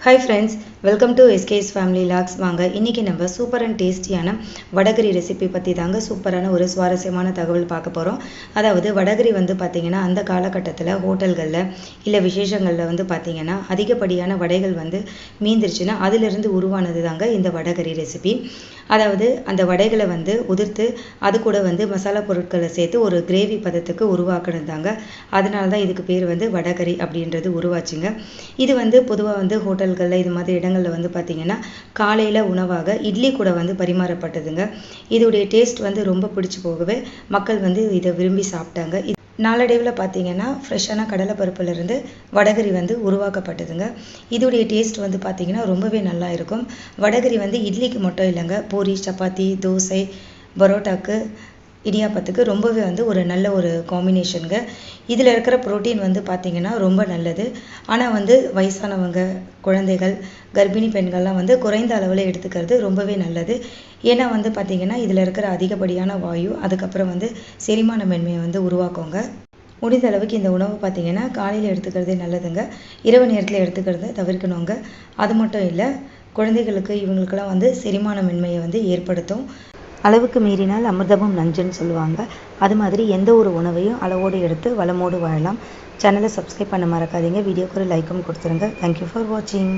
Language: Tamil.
Hi friends welcome to SK's family vlogs வாங்க இன்றைக்கி நம்ம சூப்பர் அண்ட் டேஸ்டியான வடகரி ரெசிபி பற்றி தாங்க சூப்பரான ஒரு சுவாரஸ்யமான தகவல் பார்க்க போகிறோம் அதாவது வடகரி வந்து பார்த்திங்கன்னா அந்த காலகட்டத்தில் ஹோட்டல்களில் இல்லை விசேஷங்களில் வந்து பார்த்திங்கன்னா அதிகப்படியான வடைகள் வந்து மீந்துருச்சுன்னா அதிலிருந்து உருவானது தாங்க இந்த வடகரி ரெசிபி அதாவது அந்த வடைகளை வந்து உதிர்த்து அது கூட வந்து மசாலா பொருட்களை சேர்த்து ஒரு கிரேவி பதத்துக்கு உருவாக்கணும் தாங்க அதனால தான் இதுக்கு பேர் வந்து வடகரி அப்படின்றது உருவாச்சுங்க. இது வந்து பொதுவாக வந்து ஹோட்டல் ஹோட்டல்களில் இது மாதிரி இடங்களில் வந்து பார்த்திங்கன்னா காலையில் உணவாக இட்லி கூட வந்து பரிமாறப்பட்டதுங்க. இதோடைய டேஸ்ட் வந்து ரொம்ப பிடிச்சி போகவே மக்கள் வந்து இதை விரும்பி சாப்பிட்டாங்க. நாளடைவில் பார்த்தீங்கன்னா ஃப்ரெஷ்ஷான கடலைப்பருப்புலேருந்து வடகரி வந்து உருவாக்கப்பட்டதுங்க. இதோடைய டேஸ்ட் வந்து பார்த்தீங்கன்னா ரொம்பவே நல்லா இருக்கும். வடகரி வந்து இட்லிக்கு மட்டும் இல்லைங்க. பூரி சப்பாத்தி தோசை பரோட்டாக்கு இடியாப்பத்துக்கு ரொம்பவே வந்து ஒரு நல்ல ஒரு காம்பினேஷனுங்க இதில் இருக்கிற புரோட்டீன் வந்து பார்த்திங்கன்னா ரொம்ப நல்லது. ஆனால் வந்து வயசானவங்க குழந்தைகள் கர்ப்பிணி பெண்கள்லாம் வந்து குறைந்த அளவில் எடுத்துக்கிறது ரொம்பவே நல்லது. ஏன்னா வந்து பார்த்திங்கன்னா இதில் இருக்கிற அதிகப்படியான வாயு அதுக்கப்புறம் வந்து செரிமான மென்மையை வந்து உருவாக்குங்க. முடிந்த அளவுக்கு இந்த உணவு பார்த்திங்கன்னா காலையில் எடுத்துக்கிறதே நல்லதுங்க. இரவு நேரத்தில் எடுத்துக்கிறத தவிர்க்கணுங்க. அது மட்டும் இல்லை குழந்தைகளுக்கு இவங்களுக்கெல்லாம் வந்து செரிமான மென்மையை வந்து ஏற்படுத்தும். அளவுக்கு மீறினால் அமிர்தமும் நஞ்சுன்னு சொல்லுவாங்க. அது மாதிரி எந்த ஒரு உணவையும் அளவோடு எடுத்து வளமோடு வாழலாம். சேனலை சப்ஸ்கிரைப் பண்ண மறக்காதீங்க. வீடியோக்கு ஒரு லைக்கும் கொடுத்துருங்க. தேங்க்யூ ஃபார் வாட்சிங்